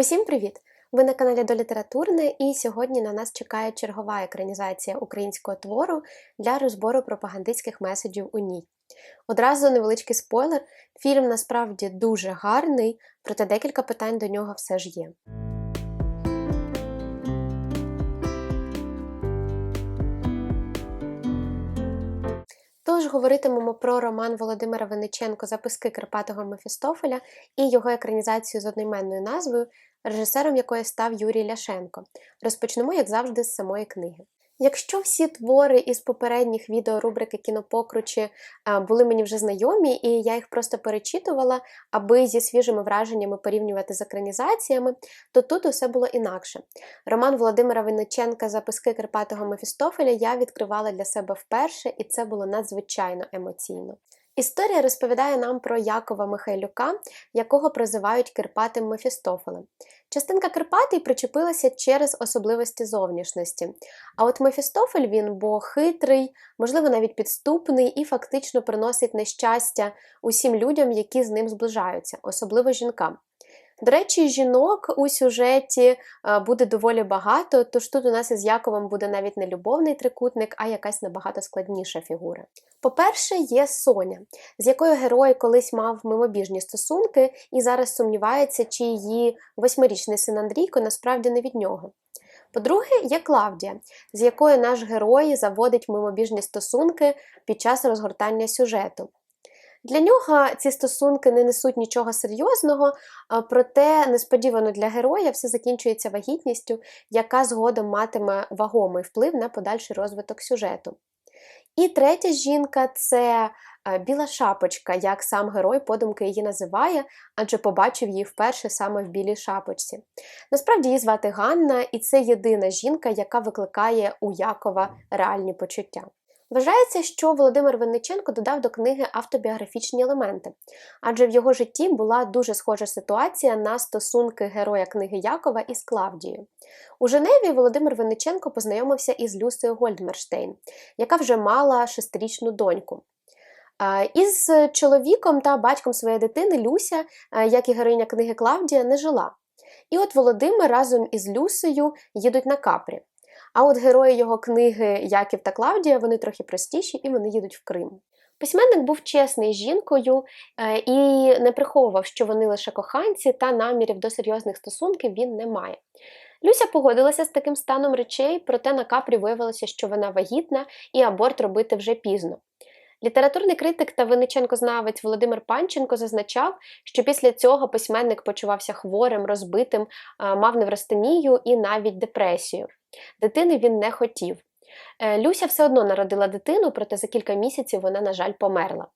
Усім привіт! Ви на каналі Долітературне, і сьогодні на нас чекає чергова екранізація українського твору для розбору пропагандистських меседжів у ній. Одразу невеличкий спойлер: фільм насправді дуже гарний, проте декілька питань до нього все ж є. Тож говоритимемо про роман Володимира Вениченко Записки Карпатого Мефістофеля і його екранізацію з одноіменною назвою, режисером якої став Юрій Ляшенко. Розпочнемо, як завжди, з самої книги. Якщо всі твори із попередніх відео рубрики Кінопокручі були мені вже знайомі, і я їх просто перечитувала, аби зі свіжими враженнями порівнювати з екранізаціями, то тут усе було інакше. Роман Володимира Винниченка Записки Карпатого Мефістофеля я відкривала для себе вперше, і це було надзвичайно емоційно. Історія розповідає нам про Якова Михайлюка, якого прозивають Кирпатим Мефістофелем. Частинка Карпатий причепилася через особливості зовнішності. А от Мефістофель він бо хитрий, можливо, навіть підступний і фактично приносить нещастя усім людям, які з ним зближаються, особливо жінкам. До речі, жінок у сюжеті е, буде доволі багато, тож тут у нас із Яковом буде навіть не любовний трикутник, а якась набагато складніша фігура. По-перше, є Соня, з якою герой колись мав мимобіжні стосунки і зараз сумнівається, чи її восьмирічний син Андрійко насправді не від нього. По-друге, є Клавдія, з якою наш герой заводить мимобіжні стосунки під час розгортання сюжету. Для нього ці стосунки не несуть нічого серйозного, проте несподівано для героя все закінчується вагітністю, яка згодом матиме вагомий вплив на подальший розвиток сюжету. І третя жінка це біла шапочка, як сам герой подумки її називає, адже побачив її вперше саме в білій шапочці. Насправді її звати Ганна, і це єдина жінка, яка викликає у Якова реальні почуття. Вважається, що Володимир Винниченко додав до книги автобіографічні елементи, адже в його житті була дуже схожа ситуація на стосунки героя книги Якова із Клавдією. У Женеві Володимир Винниченко познайомився із Люсею Гольдмерштейн, яка вже мала шестирічну доньку. Із чоловіком та батьком своєї дитини Люся, як і героїня книги Клавдія, не жила. І от Володимир разом із Люсею їдуть на капрі. А от герої його книги Яків та Клавдія вони трохи простіші і вони їдуть в Крим. Письменник був чесний з жінкою е, і не приховував, що вони лише коханці, та намірів до серйозних стосунків він не має. Люся погодилася з таким станом речей, проте на капрі виявилося, що вона вагітна і аборт робити вже пізно. Літературний критик та виниченкознавець Володимир Панченко зазначав, що після цього письменник почувався хворим, розбитим, мав неврастенію і навіть депресію. Дитини він не хотів. Е, Люся все одно народила дитину, проте за кілька місяців вона, на жаль, померла.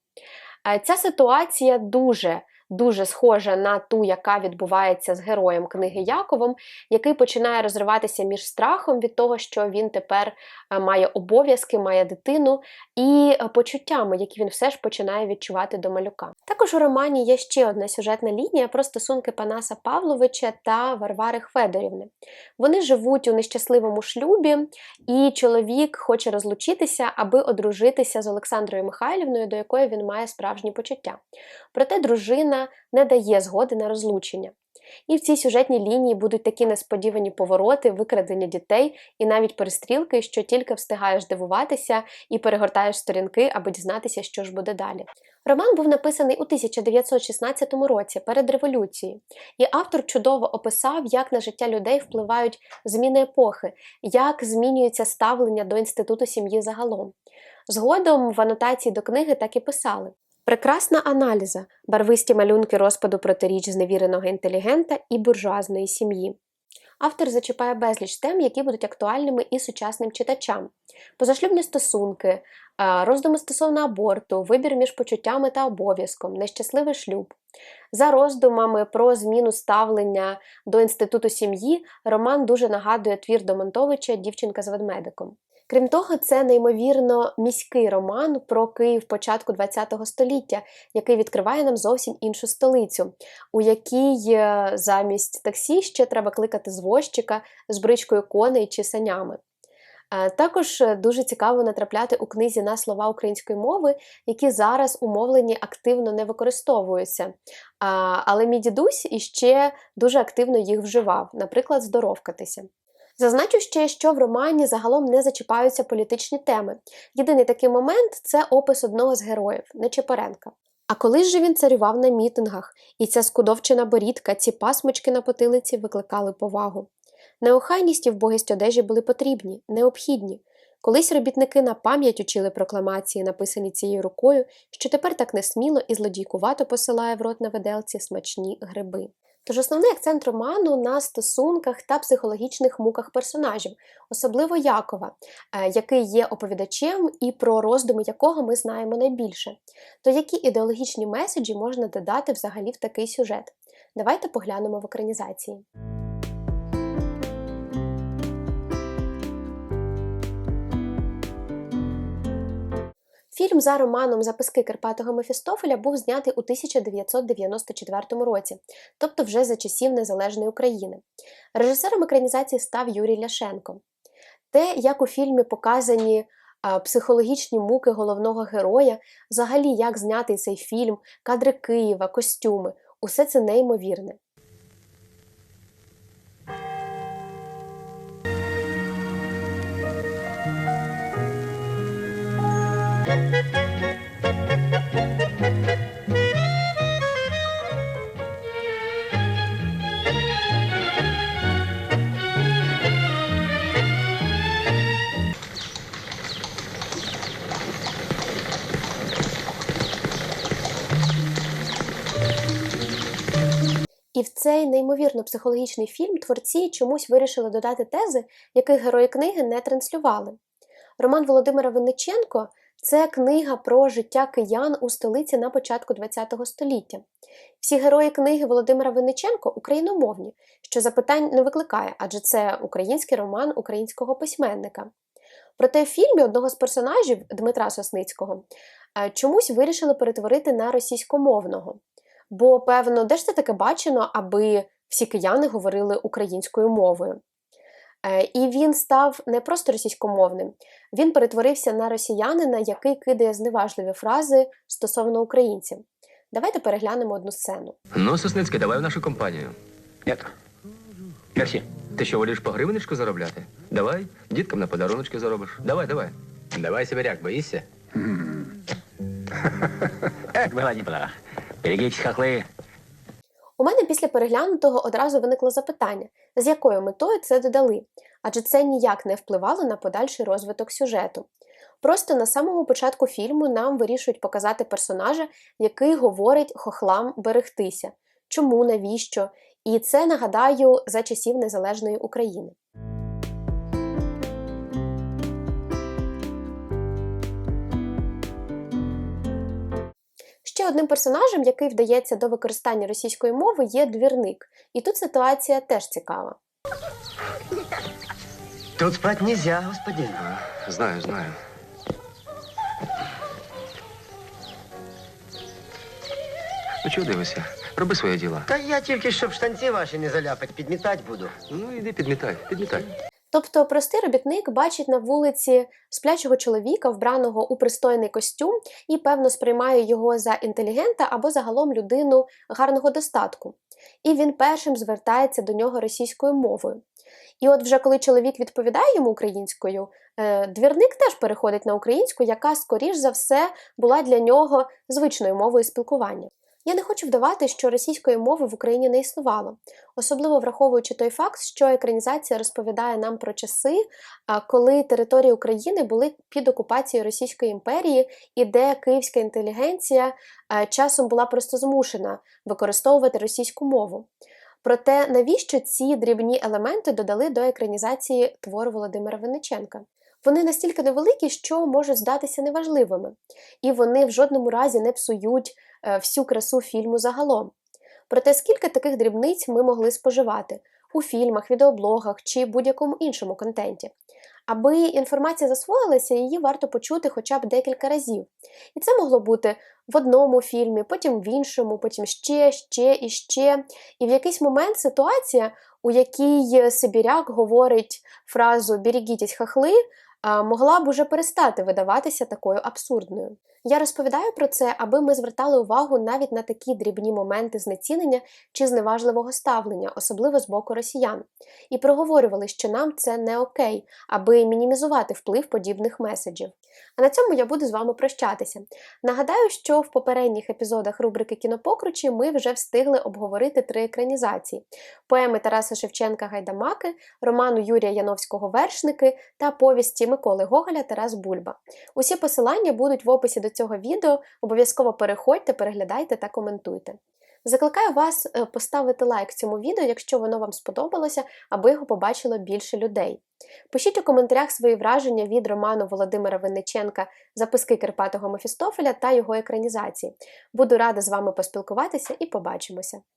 Е, ця ситуація дуже дуже схожа на ту, яка відбувається з героєм книги Яковом, який починає розриватися між страхом від того, що він тепер е, має обов'язки, має дитину, і е, почуттями, які він все ж починає відчувати до малюка. Також у романі є ще одна сюжетна лінія про стосунки Панаса Павловича та Варвари Хведорівни. Вони живуть у нещасливому шлюбі, і чоловік хоче розлучитися, аби одружитися з Олександрою Михайлівною, до якої він має справжні почуття. Проте дружина не дає згоди на розлучення. І в цій сюжетній лінії будуть такі несподівані повороти, викрадення дітей і навіть перестрілки, що тільки встигаєш дивуватися і перегортаєш сторінки, аби дізнатися, що ж буде далі. Роман був написаний у 1916 році перед революцією, і автор чудово описав, як на життя людей впливають зміни епохи, як змінюється ставлення до інституту сім'ї загалом. Згодом в анотації до книги так і писали: Прекрасна аналіза, барвисті малюнки розпаду протиріч зневіреного інтелігента і буржуазної сім'ї. Автор зачіпає безліч тем, які будуть актуальними і сучасним читачам: позашлюбні стосунки, роздуми стосовно аборту, вибір між почуттями та обов'язком, нещасливий шлюб. За роздумами про зміну ставлення до інституту сім'ї, роман дуже нагадує твір Домонтовича Дівчинка з ведмедиком. Крім того, це неймовірно міський роман про Київ початку ХХ століття, який відкриває нам зовсім іншу столицю, у якій е, замість таксі ще треба кликати звозчика з бричкою коней чи санями. Е, Також е, дуже цікаво натрапляти у книзі на слова української мови, які зараз у мовленні активно не використовуються. Але мій дідусь іще дуже активно їх вживав, наприклад, здоровкатися. Зазначу ще, що в романі загалом не зачіпаються політичні теми. Єдиний такий момент це опис одного з героїв Нечепоренка. А коли ж же він царював на мітингах, і ця скудовчена борідка, ці пасмочки на потилиці викликали повагу. Неохайність і вбогість одежі були потрібні, необхідні. Колись робітники на пам'ять учили прокламації, написані цією рукою, що тепер так несміло і злодійкувато посилає в рот на виделці смачні гриби. Тож основний акцент роману на стосунках та психологічних муках персонажів, особливо Якова, е, який є оповідачем і про роздуми якого ми знаємо найбільше. То які ідеологічні меседжі можна додати взагалі в такий сюжет? Давайте поглянемо в екранізації. Фільм за романом Записки Карпатого Мефістофеля був знятий у 1994 році, тобто вже за часів Незалежної України. Режисером екранізації став Юрій Ляшенко. Те, як у фільмі показані психологічні муки головного героя, взагалі як знятий цей фільм, кадри Києва, костюми, усе це неймовірне. І в цей неймовірно психологічний фільм творці чомусь вирішили додати тези, яких герої книги не транслювали. Роман Володимира Винниченко це книга про життя киян у столиці на початку ХХ століття. Всі герої книги Володимира Винниченко україномовні, що запитань не викликає, адже це український роман українського письменника. Проте в фільмі одного з персонажів Дмитра Сосницького е, чомусь вирішили перетворити на російськомовного. Бо, певно, де ж це таке бачено, аби всі кияни говорили українською мовою. Е, І він став не просто російськомовним, він перетворився на росіянина, який кидає зневажливі фрази стосовно українців. Давайте переглянемо одну сцену. Ну, Сосницький, давай в нашу компанію. Нет. Мерсі. Ти що, воліш по гривенечку заробляти? Давай, діткам на подаруночки заробиш. Давай, давай. Давай, сибиряк, боїшся? Эх, была не была. Берегитесь, хохлы. у мене після переглянутого одразу виникло запитання, з якою метою це додали, адже це ніяк не впливало на подальший розвиток сюжету. Просто на самому початку фільму нам вирішують показати персонажа, який говорить хохлам берегтися. Чому, навіщо? І це нагадаю за часів Незалежної України. Ще одним персонажем, який вдається до використання російської мови, є двірник. І тут ситуація теж цікава. Тут спать нельзя, господин. Знаю, знаю. Ну, чого дивишся? Роби своє діло. Та я тільки, щоб штанці ваші не заляпать, підмітать буду. Ну, іди підмітай, підмітай. Тобто простий робітник бачить на вулиці сплячого чоловіка, вбраного у пристойний костюм, і певно сприймає його за інтелігента або загалом людину гарного достатку. І він першим звертається до нього російською мовою. І от вже коли чоловік відповідає йому українською, е, двірник теж переходить на українську, яка, скоріш за все, була для нього звичною мовою спілкування. Я не хочу вдавати, що російської мови в Україні не існувало, особливо враховуючи той факт, що екранізація розповідає нам про часи, коли території України були під окупацією Російської імперії, і де київська інтелігенція часом була просто змушена використовувати російську мову. Проте навіщо ці дрібні елементи додали до екранізації твору Володимира Винниченка? Вони настільки невеликі, що можуть здатися неважливими, і вони в жодному разі не псують е, всю красу фільму загалом. Проте скільки таких дрібниць ми могли споживати у фільмах, відеоблогах чи будь-якому іншому контенті. Аби інформація засвоїлася, її варто почути хоча б декілька разів. І це могло бути в одному фільмі, потім в іншому, потім ще, ще і ще. І в якийсь момент ситуація, у якій Сибіряк говорить фразу «берегітесь хахли», могла б уже перестати видаватися такою абсурдною. Я розповідаю про це, аби ми звертали увагу навіть на такі дрібні моменти знецінення чи зневажливого ставлення, особливо з боку росіян, і проговорювали, що нам це не окей, аби мінімізувати вплив подібних меседжів. А на цьому я буду з вами прощатися. Нагадаю, що в попередніх епізодах рубрики Кінопокручі ми вже встигли обговорити три екранізації: поеми Тараса Шевченка Гайдамаки, роману Юрія Яновського Вершники та повісті Миколи Гоголя Тарас Бульба. Усі посилання будуть в описі до цього відео. Обов'язково переходьте, переглядайте та коментуйте. Закликаю вас е, поставити лайк цьому відео, якщо воно вам сподобалося, аби його побачило більше людей. Пишіть у коментарях свої враження від роману Володимира Винниченка Записки Кирпатого Мефістофеля та його екранізації. Буду рада з вами поспілкуватися і побачимося!